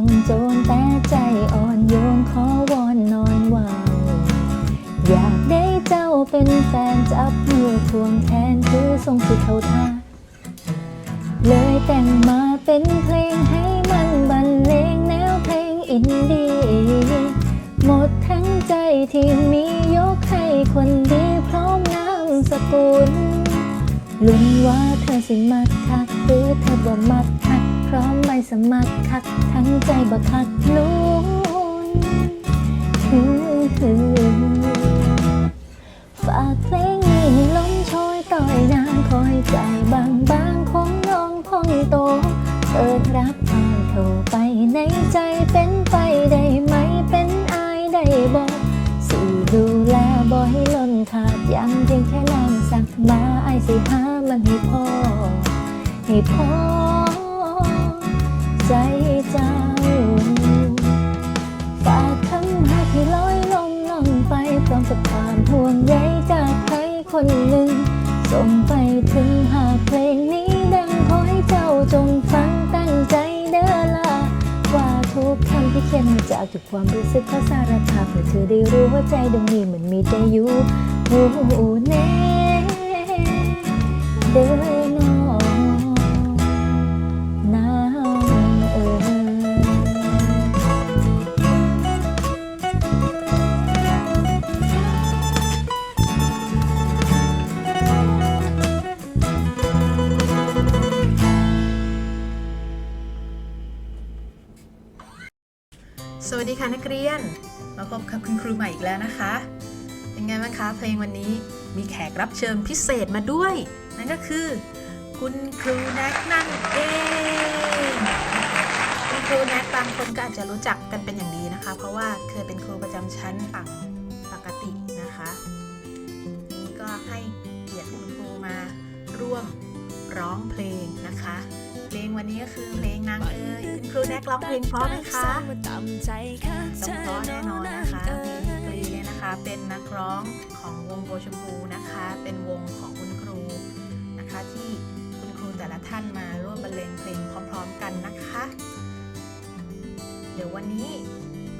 สุ่มโจรแต่ใจอ่อนโยนขอวอนนอนวาวอยากได้เจ้าเป็นแฟนจับมือทวงแทนคือทรงสิเขาท่าเลยแต่งมาเป็นเพลงให้มันบรรเลงแนวเพลงอินดี้หมดทั้งใจที่มียกให้คนดีพร้อมนามสกุลลุ้นว่าเธอสิมักคักหรือเธอบ่มักคัก พร้อมไม่สมัครคักทั้งใจบ่คักลุ้นฮือฝากเพลงนี้ให้ลมโชยต่อยนานคอยใจบางบางของน้องพองโตเปิดรับอ่านโทรไปในใจเป็นไปได้ไหมเป็นอายได้บอกสิดูแลบ่ให้ล้นขาดยังเพียงแค่นางสักมาไอสิหามันให้พอให้พอ ใจเจ้า ฝากคำหาที่ลอยลมลงไปพร้อมกับความห่วงใยจากใครคนหนึ่ง ส่งไปถึงหากเพลงนี้ดังขอให้เจ้าจงฟังตั้งใจเด้อล่ะว่าทุกคำที่เขียนมาจากทุกความรู้สึกขอสารภาพเพื่อเธอได้รู้ว่าใจดวงนี้มันมีใจอยู่หูแน่เด้อ ดีค่ะนักเรียน มาพบกับคุณครูใหม่อีกแล้วนะคะ เป็นไงบ้างคะ เพลงวันนี้มีแขกรับเชิญพิเศษมาด้วย นั่นก็คือ คุณครูแน็กนั่นเองคุณครูแน็กบางคนก็อาจจะรู้จักกันเป็นอย่างดีนะคะ เพราะว่าเคยเป็นครูประจำชั้นฝั่งปกตินะคะนี่ก็ให้เกียรติคุณครูมาร่วมร้องเพลงนะคะ วันนี้ก็คือเพลงนางเอ๋ยคุณครูแน็กร้องเพลงเพราะไหมคะต้องเพราะแน่นอนนะคะมีดีกรีเลยนะคะเป็นนักร้องของวงโบชมพูนะคะ เป็นวงของคุณครูนะคะ ที่คุณครูแต่ละท่านมาร่วมบรรเลงเพลงพร้อมๆกันนะคะ เดี๋ยววันนี้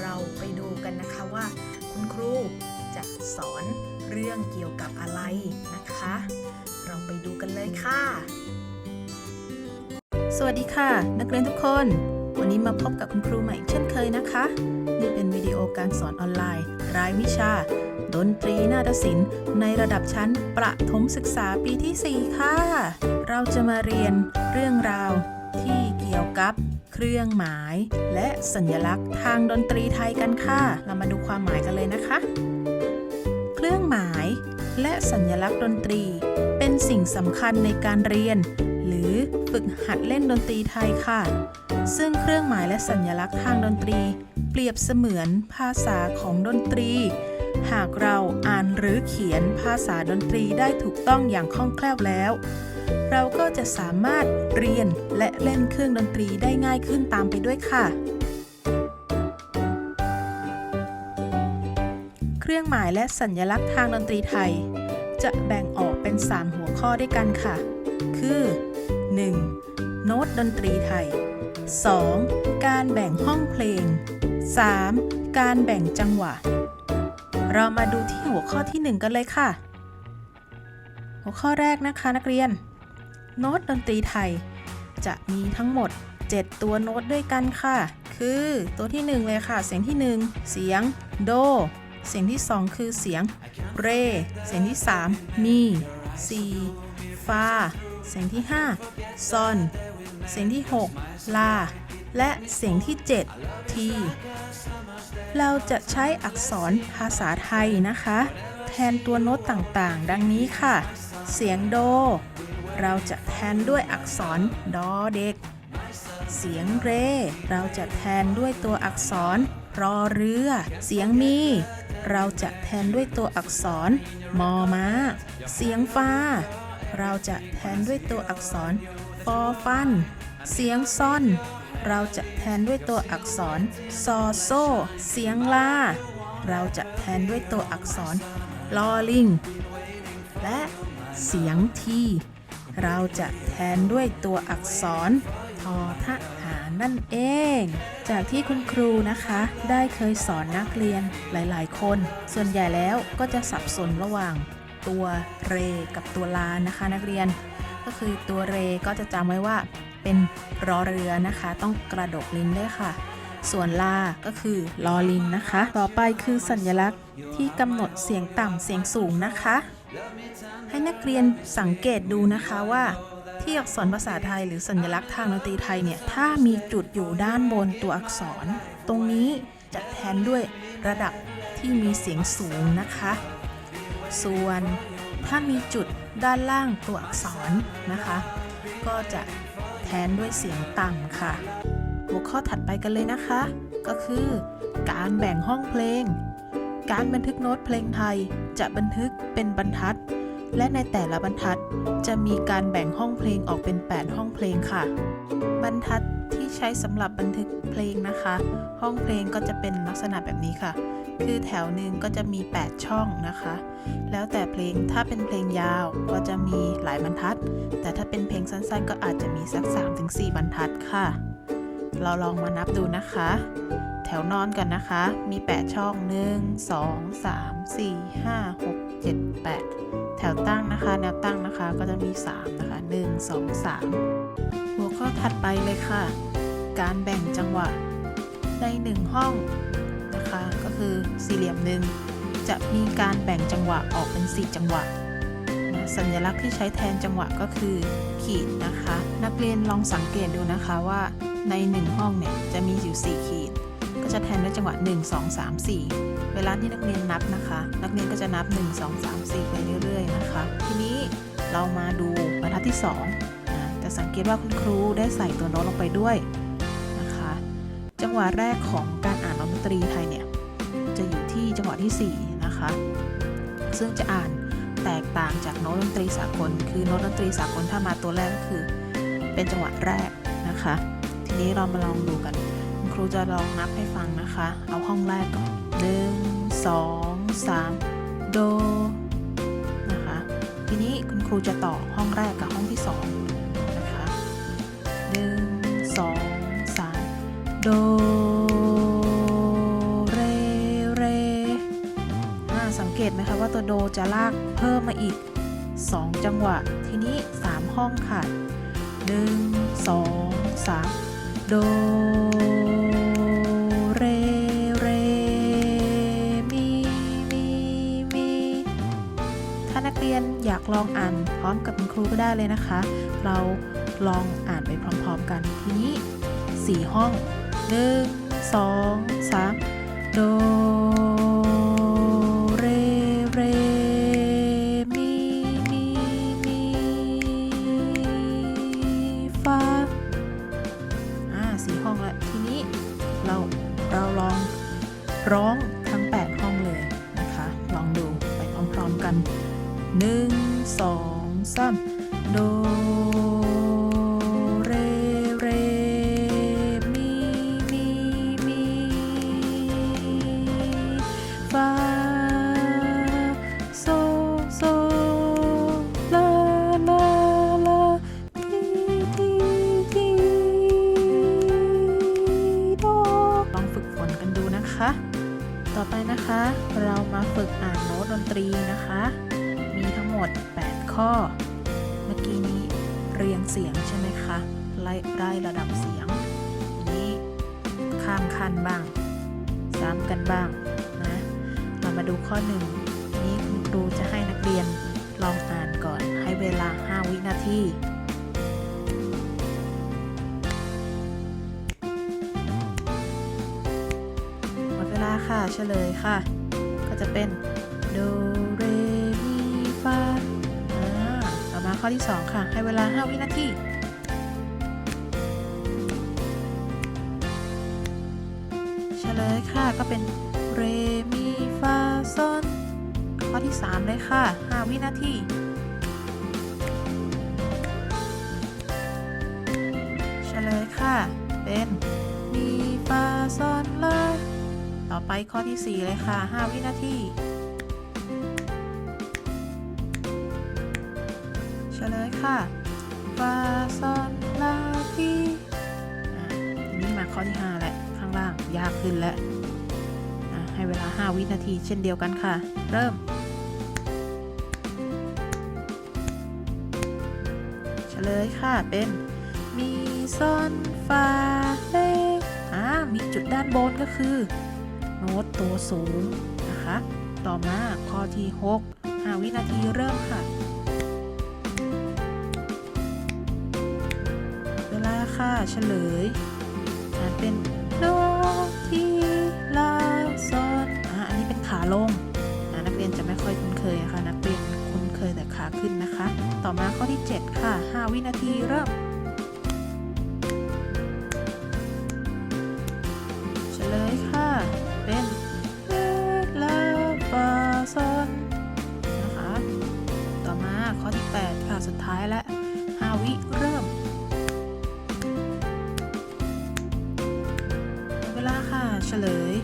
เราไปดูกันนะคะว่า คุณครูจะสอนเรื่องเกี่ยวกับอะไรนะคะ เราไปดูกันเลยค่ะ สวัสดีค่ะ นักเรียนทุกคน วันนี้มาพบกับคุณครูใหม่อีกเช่นเคยนะคะ นี่เป็นวิดีโอการสอนออนไลน์ รายวิชา ดนตรีนาฏศิลป์ ในระดับชั้นประถมศึกษาปีที่ 4 ค่ะ เราจะมาเรียนเรื่องราวที่เกี่ยวกับเครื่องหมาย และสัญลักษณ์ทางดนตรีไทยกันค่ะ เรามาดูความหมายกันเลยนะคะ เครื่องหมายและสัญลักษณ์ดนตรี เป็นสิ่งสำคัญในการเรียน ฝึกหัดเล่นดนตรีไทยค่ะ ซึ่งเครื่องหมายและสัญลักษณ์ทางดนตรี เปรียบเสมือนภาษาของดนตรี หากเราอ่านหรือเขียนภาษาดนตรีได้ถูกต้องอย่างคล่องแคล่วแล้ว เราก็จะสามารถเรียนและเล่นเครื่องดนตรีได้ง่ายขึ้นตามไปด้วยค่ะเครื่องหมายและสัญลักษณ์ทางดนตรีไทย จะแบ่งออกเป็น 3 หัวข้อด้วยกันค่ะ คือ 1. โน้ตดนตรีไทย 2. การแบ่งห้องเพลง 3. การแบ่งจังหวะ เรามาดูที่หัวข้อที่ 1 กันเลยค่ะ หัวข้อแรกนะคะนักเรียน โน้ตดนตรีไทย จะมีทั้งหมด 7 ตัวโน้ตด้วยกันค่ะ คือตัวที่ 1 เลยค่ะ เสียงที่ 1 เสียง โด เสียงที่ 2 คือเสียง เร เสียงที่ 3 มี ซีฟา เสียงที่ 5 ซอน เสียงที่ 6 ลา และเสียงที่ 7 ที เราจะใช้อักษรภาษาไทยนะคะ แทนตัวโน้ตต่างๆ ดังนี้ค่ะ เสียงโด เราจะแทนด้วยอักษรดอเด็ก เสียงเร เราจะแทนด้วยตัวอักษรรอเรือ เสียงมี เราจะแทนด้วยตัวอักษร มอมาเสียงฟ้า เราจะแทนด้วยตัวอักษรฟอฟัน เสียงซ่อน เราจะแทนด้วยตัวอักษร ซอโซ เสียงลา เราจะแทนด้วยตัวอักษร ลอลิง และเสียงที เราจะแทนด้วยตัวอักษร ทอทหาร นั่นเอง จากที่คุณครูนะคะ ได้เคยสอนนักเรียนหลาย ๆ คน ส่วนใหญ่แล้วก็จะสับสนระหว่างตัวเรกับตัวลานะคะ นักเรียน ก็คือตัวเรก็จะจำไว้ว่าเป็นรอเรือนะคะ ต้องกระดกลิ้นด้วยค่ะ ส่วนลา ก็คือลอลิงนะคะ ต่อไปคือสัญลักษณ์ที่กำหนดเสียงต่ำเสียงสูงนะคะ ให้นักเรียนสังเกตดูนะคะว่า ที่อักษรภาษาไทยหรือสัญลักษณ์ทางดนตรีไทยเนี่ย ถ้ามีจุดอยู่ด้านบนตัวอักษร ตรงนี้จะแทนด้วยระดับที่มีเสียงสูงนะคะ ส่วนถ้ามีจุดด้านล่างตัวอักษรนะคะ ก็จะแทนด้วยเสียงต่ำค่ะ หัวข้อถัดไปกันเลยนะคะ ก็คือการแบ่งห้องเพลง การบันทึกโน้ตเพลงไทยจะบันทึกเป็นบรรทัด และในแต่ละบรรทัดจะมีการแบ่งห้องเพลงออกเป็น 8 ห้องเพลงค่ะ บรรทัดที่ใช้สำหรับบันทึกเพลงนะคะ ห้องเพลงก็จะเป็นลักษณะแบบนี้ค่ะ คือแถวหนึ่งก็จะมี 8 ช่องนะคะ แล้วแต่เพลงถ้าเป็นเพลงยาวก็จะมีหลายบรรทัด แต่ถ้าเป็นเพลงสั้นๆ ก็อาจจะมีสัก 3-4 บรรทัดค่ะ เราลองมานับดูนะคะแถวนอนกันนะคะ มี 8 ช่อง 1 2 3 4 5 6 7 8แถวตั้งนะคะ แนวตั้งนะคะก็จะมี 3 นะคะ 1 2 3 หัวข้อถัดไปเลยค่ะ การแบ่งจังหวะใน 1 ห้องนะคะ ก็คือสี่เหลี่ยมหนึ่งจะมีการแบ่งจังหวะออกเป็น 4 จังหวะสัญลักษณ์ที่ใช้แทนจังหวะก็คือขีดนะคะ นักเรียนลองสังเกตดูนะคะว่าใน 1 ห้องเนี่ยจะมีอยู่ 4 ขีด จะแทนด้วยจังหวะ 1 2 3 4 เวลาที่นักเรียนนับนะคะ นักเรียนก็จะนับ 1 2 3 4 ไปเรื่อยๆนะคะ ทีนี้เรามาดูบรรทัดที่2นะจะสังเกตว่าคุณครูได้ใส่ตัวโน้ตลงไปด้วยนะคะ จังหวะแรกของการอ่านดนตรีไทยเนี่ยจะอยู่ที่จังหวะที่ 4 นะคะ ซึ่งจะอ่านแตกต่างจากโน้ตดนตรีสากล คือโน้ตดนตรีสากลถ้ามาตัวแรกก็คือ เป็นจังหวะแรกนะคะ ทีนี้เรามาลองดูกัน คุณครูจะลองนับให้ฟังนะคะ เอาห้องแรกก่อน1 2 3โดนะคะ ทีนี้คุณครูจะต่อห้องแรกกับห้องที่2นะคะ1 2 3โดเรเรอ่าสังเกตไหมคะว่าตัวโดจะลากเพิ่มมาอีก 2 จังหวะ ทีนี้ 3 ห้องค่ะ 1 2 3 โด มกับคุณครูก็ได้เลยนะคะ เราลองอ่านไปพร้อมๆกันทีนี้ 4 ห้อง 1 2 3 โดเรเรมีมีมีฟาอ่าสี่ห้องล้วทีนี้เราเราลองร้องทั้ง 8 ห้องเลยนะคะ ลองดูไปพร้อมๆกัน 1 san đôi ันบ้าง ซ้ำกันบ้างนะ เรามาดูข้อหนึ่งนี้คุณครูจะให้นักเรียนลองอ่านก่อนให้เวลา 5 วินาทีหมดเวลาค่ะเฉลยค่ะ ก็จะเป็นโดเรมีฟาอ่าต่อมาข้อที่ 2 ค่ะ ให้เวลา 5 วินาที เฉลยค่ะ ก็เป็นเรมีฟาซอนข้อที่ 3 เลยค่ะ 5 วินาทีเฉลยค่ะ เป็นมีฟาซอนลาต่อไปข้อที่ 4 เลยค่ะ 5 วินาทีเฉลยค่ะฟาซอนลาทีอะข้อที่ 5 แหละ ล่างยากขึ้นแล้วให้เวลา 5 วินาทีเช่นเดียวกันค่ะ เริ่ม เฉลยค่ะเป็น มีซ่อนฟาเลอ่ามีจุดด้านบนก็คือ โน้ตตัวสูงนะคะ ต่อมาข้อที่ 6 5 วินาทีเริ่มค่ะ เวลาค่ะเฉลยเป็น โดทีลาซอนอ่าอันนี้เป็นขาลงอ่านักเรียนจะไม่ค่อยคุ้นเคยนะคะนักเรียนคุ้นเคยแต่ขาขึ้นนะคะ ต่อมาข้อที่ 7 ค่ะ 5 วินาทีเริ่มเฉลยค่ะ เป็นเลลาฟาซอนนะคะ ต่อมาข้อที่ 8 ค่ะ สุดท้ายและ ฉลย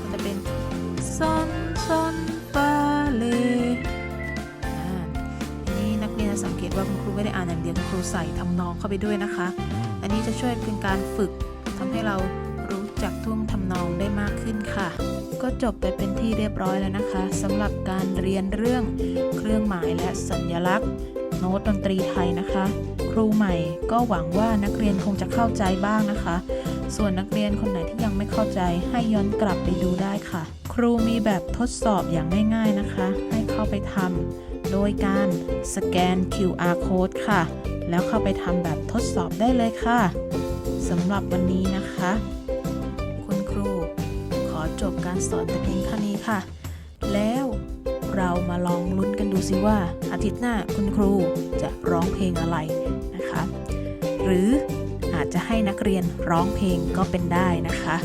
มันจะเป็นซอนซอนฟาเลออันนี้นักเรียนจะสังเกตว่าคุณครูไม่ได้อ่านอย่างเดียวคุณครูใส่ทำนองเข้าไปด้วยนะคะ อันนี้จะช่วยเป็นการฝึกทำให้เรารู้จักท่วงทำนองได้มากขึ้นค่ะ ก็จบไปเป็นที่เรียบร้อยแล้วนะคะสำหรับการเรียนเรื่องเครื่องหมายและสัญลักษณ์ โน้ตดนตรีไทยนะคะ ครูใหม่ก็หวังว่านักเรียนคงจะเข้าใจบ้างนะคะ ส่วนนักเรียนคนไหนที่ยังไม่เข้าใจให้ย้อนกลับไปดูได้ค่ะ ครูมีแบบทดสอบอย่างง่าย ๆนะคะ ให้เข้าไปทำโดยการสแกน QR code ค่ะ แล้วเข้าไปทำแบบทดสอบได้เลยค่ะสำหรับวันนี้นะคะ คุณครูขอจบการสอนแต่เพียงเท่านี้ค่ะ แล้วเรามาลองลุ้นกันดูสิว่าอาทิตย์หน้าคุณครูจะร้องเพลงอะไรนะคะ หรือ อาจจะให้นักเรียนร้องเพลงก็เป็นได้นะคะ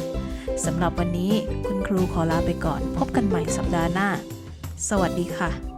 สำหรับวันนี้คุณครูขอลาไปก่อน พบกันใหม่สัปดาห์หน้า สวัสดีค่ะ